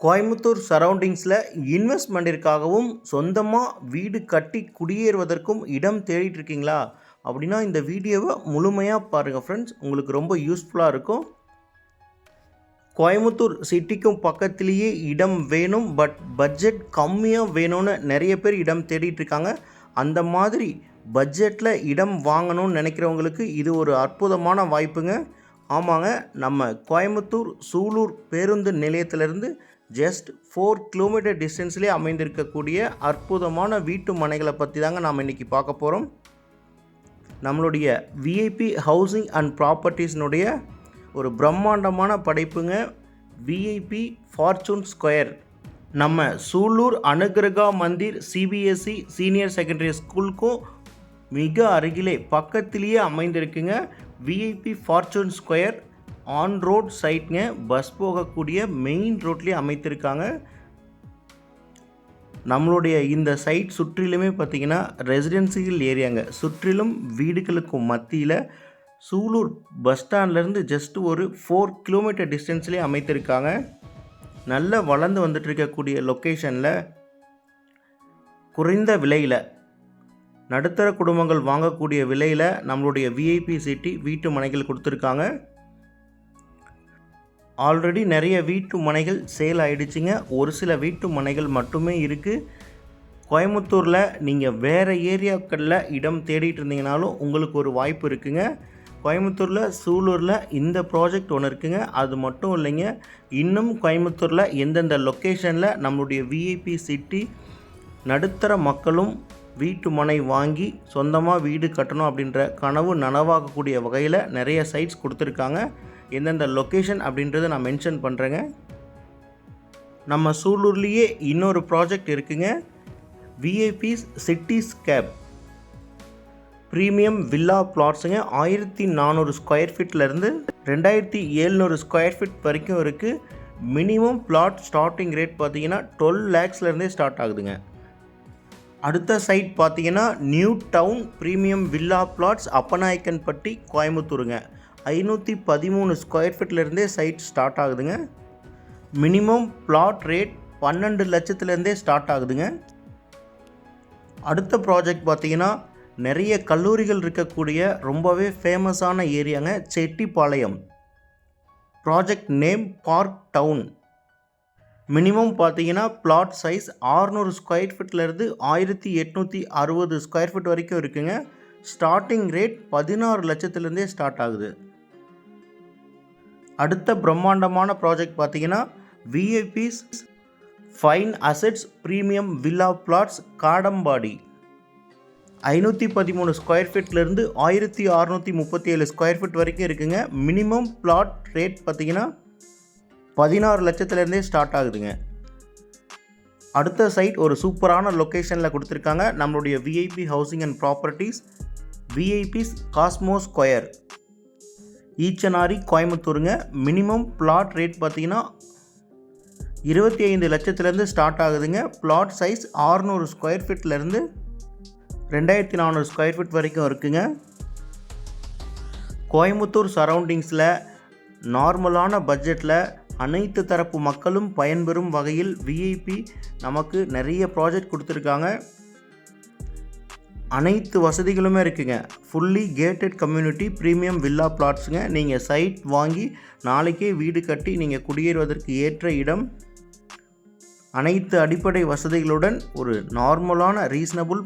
கோயம்புத்தூர் சரௌண்டிங்ஸில் இன்வெஸ்ட்மெண்ட்டிற்காகவும் சொந்தமாக வீடு கட்டி குடியேறுவதற்கும் இடம் தேடிட்டு இருக்கீங்களா அப்படின்னா இந்த வீடியோவை முழுமையாக பாருங்கள் ஃப்ரெண்ட்ஸ் உங்களுக்கு ரொம்ப யூஸ்ஃபுல்லாக இருக்கும். கோயம்புத்தூர் சிட்டிக்கும் பக்கத்துலேயே இடம் வேணும் பட் பட்ஜெட் கம்மியாக வேணும்னு நிறைய பேர் இடம் தேடிட்டு இருக்காங்க அந்த மாதிரி பட்ஜெட்டில் இடம் வாங்கணும்னு நினைக்கிறவங்களுக்கு இது ஒரு அற்புதமான வாய்ப்புங்க. ஆமாங்க நம்ம கோயம்புத்தூர் சூலூர் பேருந்து நிலையத்திலிருந்து ஜஸ்ட் ஃபோர் கிலோமீட்டர் டிஸ்டன்ஸ்லேயே அமைந்திருக்கக்கூடிய அற்புதமான வீட்டு மனைகளை பற்றி தாங்க நாம் இன்றைக்கி பார்க்க போகிறோம் நம்மளுடைய விஐபி ஹவுசிங் அண்ட் ப்ராப்பர்ட்டிஸ்னுடைய ஒரு பிரம்மாண்டமான படைப்புங்க விஐபி ஃபார்ச்சூன் ஸ்கொயர் நம்ம Sulur Anugraha Mandir CBSE senior secondary ஸ்கூலுக்கும் மிக அருகிலே பக்கத்திலேயே அமைந்திருக்குங்க. VIP fortune square on road சைட்ங்க bus போகக்கூடிய மெயின் ரோட்லேயே அமைத்திருக்காங்க. நம்மளுடைய இந்த சைட் சுற்றிலுமே பார்த்திங்கன்னா ரெசிடென்சியல் ஏரியாங்க சுற்றிலும் வீடுகளுக்கும் மத்தியில் சூலூர் பஸ் ஸ்டாண்ட்லேருந்து ஜஸ்ட் ஒரு ஃபோர் கிலோமீட்டர் டிஸ்டன்ஸ்லேயே அமைத்திருக்காங்க. நல்ல வளர்ந்து வந்துட்டு இருக்கக்கூடிய லொக்கேஷனில் குறைந்த விலையில் நடுத்தர குடும்பங்கள் வாங்கக்கூடிய விலையில் நம்மளுடைய விஐபி சிட்டி வீட்டு மனைகள் கொடுத்துருக்காங்க. ஆல்ரெடி நிறைய வீட்டு மனைகள் சேல் ஆகிடுச்சிங்க ஒரு சில வீட்டு மனைகள் மட்டுமே இருக்குது கோயம்புத்தூரில் நீங்கள் வேறு ஏரியாக்களில் இடம் தேடிட்டு இருந்தீங்கனாலும் உங்களுக்கு ஒரு வாய்ப்பு இருக்குங்க. கோயம்புத்தூரில் சூலூரில் இந்த ப்ராஜெக்ட் ஒன்று இருக்குங்க. அது மட்டும் இல்லைங்க. இன்னும் கோயம்புத்தூரில் எந்தெந்த லொக்கேஷனில் நம்மளுடைய விஐபி சிட்டி நடுத்தர மக்களும் வீட்டு மனை வாங்கி சொந்தமாக வீடு கட்டணும் அப்படின்ற கனவு நனவாகக்கூடிய வகையில் நிறைய சைட்ஸ் கொடுத்துருக்காங்க. எந்தெந்த லொக்கேஷன் அப்படின்றத நான் மென்ஷன் பண்ணுறேங்க நம்ம சூலூர்லேயே இன்னொரு ப்ராஜெக்ட் இருக்குங்க. VIP's cities cape premium villa பிளாட்ஸுங்க ஆயிரத்தி நானூறு ஸ்கொயர் ஃபீட்லேருந்து ரெண்டாயிரத்தி ஏழ்நூறு ஸ்கொயர் ஃபீட் வரைக்கும் இருக்குது மினிமம் பிளாட் ஸ்டார்டிங் ரேட் பார்த்தீங்கன்னா டுவெல் லேக்ஸ்லேருந்தே ஸ்டார்ட் ஆகுதுங்க. அடுத்த சைட் பார்த்தீங்கன்னா new town premium villa plots Appanaickenpatti கோயம்புத்தூருங்க. ஐநூற்றி பதிமூணு ஸ்கொயர் ஃபீட்லேருந்தே சைட் ஸ்டார்ட் ஆகுதுங்க. மினிமம் பிளாட் ரேட் பன்னெண்டு லட்சத்துலேருந்தே ஸ்டார்ட் ஆகுதுங்க. அடுத்த ப்ராஜெக்ட் பார்த்தீங்கன்னா நிறைய கல்லூரிகள் இருக்கக்கூடிய ரொம்பவே ஃபேமஸான ஏரியாங்க Chettipalayam. Project name park town minimum பார்த்தீங்கன்னா பிளாட் சைஸ் ஆறுநூறு ஸ்கொயர் ஃபீட்லேருந்து ஆயிரத்தி எட்நூற்றி அறுபது ஸ்கொயர் ஃபீட் வரைக்கும் இருக்குங்க. ஸ்டார்டிங் ரேட் பதினாறு லட்சத்துலேருந்தே ஸ்டார்ட் ஆகுது. அடுத்த பிரம்மாண்டமான ப்ராஜெக்ட் பார்த்தீங்கன்னா VIP's fine assets premium villa plots Kadambadi. ஐநூற்றி பதிமூணு ஸ்கொயர் ஃபீட்லேருந்து ஆயிரத்தி அறநூற்றி முப்பத்தி ஏழு ஸ்கொயர் ஃபீட் வரைக்கும் இருக்குங்க. மினிமம் பிளாட் ரேட் பார்த்தீங்கன்னா பதினாறு லட்சத்துலேருந்தே ஸ்டார்ட் ஆகுதுங்க. அடுத்த சைட் ஒரு சூப்பரான லொக்கேஷனில் கொடுத்துருக்காங்க. நம்மளுடைய VIP housing and properties VIP's cosmo square Eachanari கோயம்புத்தூருங்க. Minimum plot rate பார்த்தீங்கன்னா இருபத்தி ஐந்து லட்சத்துலேருந்து ஸ்டார்ட் ஆகுதுங்க. பிளாட் சைஸ் ஆறுநூறு ஸ்கொயர் ஃபீட்லேருந்து ரெண்டாயிரத்தி நானூறு ஸ்கொயர் ஃபீட் வரைக்கும் இருக்குங்க. கோயம்புத்தூர் சரௌண்டிங்ஸில் நார்மலான பட்ஜெட்டில் அனைத்து தரப்பு மக்களும் பயன்பெறும் வகையில் விஐபி நமக்கு நிறைய ப்ராஜெக்ட் கொடுத்துருக்காங்க. அனைத்து வசதிகளுமே இருக்குங்க. Fully gated community premium villa பிளாட்ஸுங்க நீங்கள் சைட் வாங்கி நாளைக்கே வீடு கட்டி நீங்கள் குடியேறுவதற்கு ஏற்ற இடம். அனைத்து அடிப்படை வசதிகளுடன் ஒரு நார்மலான ரீசனபுள்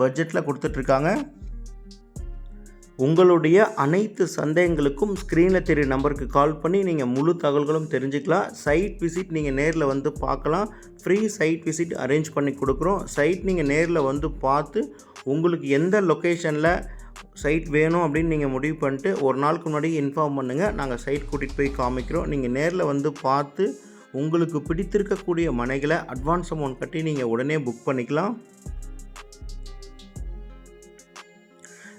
பட்ஜெட்டில் கொடுத்துட்ருக்காங்க. உங்களுடைய அனைத்து சந்தேகங்களுக்கும் ஸ்க்ரீனில் தெரிய நம்பருக்கு கால் பண்ணி நீங்கள் முழு தகவல்களும் தெரிஞ்சுக்கலாம். சைட் விசிட் நீங்கள் நேரில் வந்து பார்க்கலாம். ஃப்ரீ சைட் விசிட் அரேஞ்ச் பண்ணி கொடுக்குறோம். சைட் நீங்கள் நேரில் வந்து பார்த்து உங்களுக்கு எந்த லொக்கேஷனில் சைட் வேணும் அப்படின்னு நீங்கள் முடிவு பண்ணிட்டு ஒரு நாளுக்கு முன்னாடி இன்ஃபார்ம் பண்ணுங்கள் நாங்கள் சைட் கூட்டிகிட்டு போய் காமிக்கிறோம். நீங்கள் நேரில் வந்து பார்த்து உங்களுக்கு பிடித்திருக்கக்கூடிய மனைகளை அட்வான்ஸ் அமௌண்ட் கட்டி நீங்கள் உடனே புக் பண்ணிக்கலாம்.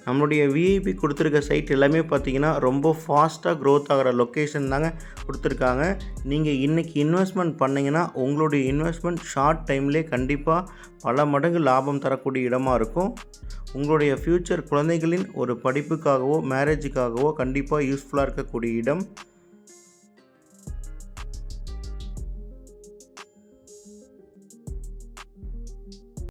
நம்மளுடைய விஐபி கொடுத்துருக்க சைட் எல்லாமே பார்த்தீங்கன்னா ரொம்ப ஃபாஸ்ட்டாக க்ரோத் ஆகிற லொக்கேஷன் தாங்க கொடுத்துருக்காங்க. நீங்கள் இன்றைக்கி இன்வெஸ்ட்மெண்ட் பண்ணிங்கன்னா உங்களுடைய இன்வெஸ்ட்மெண்ட் ஷார்ட் டைம்லேயே கண்டிப்பாக பல மடங்கு லாபம் தரக்கூடிய இடமா இருக்கும். உங்களுடைய ஃப்யூச்சர் குழந்தைகளின் ஒரு படிப்புக்காகவோ மேரேஜுக்காகவோ கண்டிப்பாக யூஸ்ஃபுல்லாக இருக்கக்கூடிய இடம்.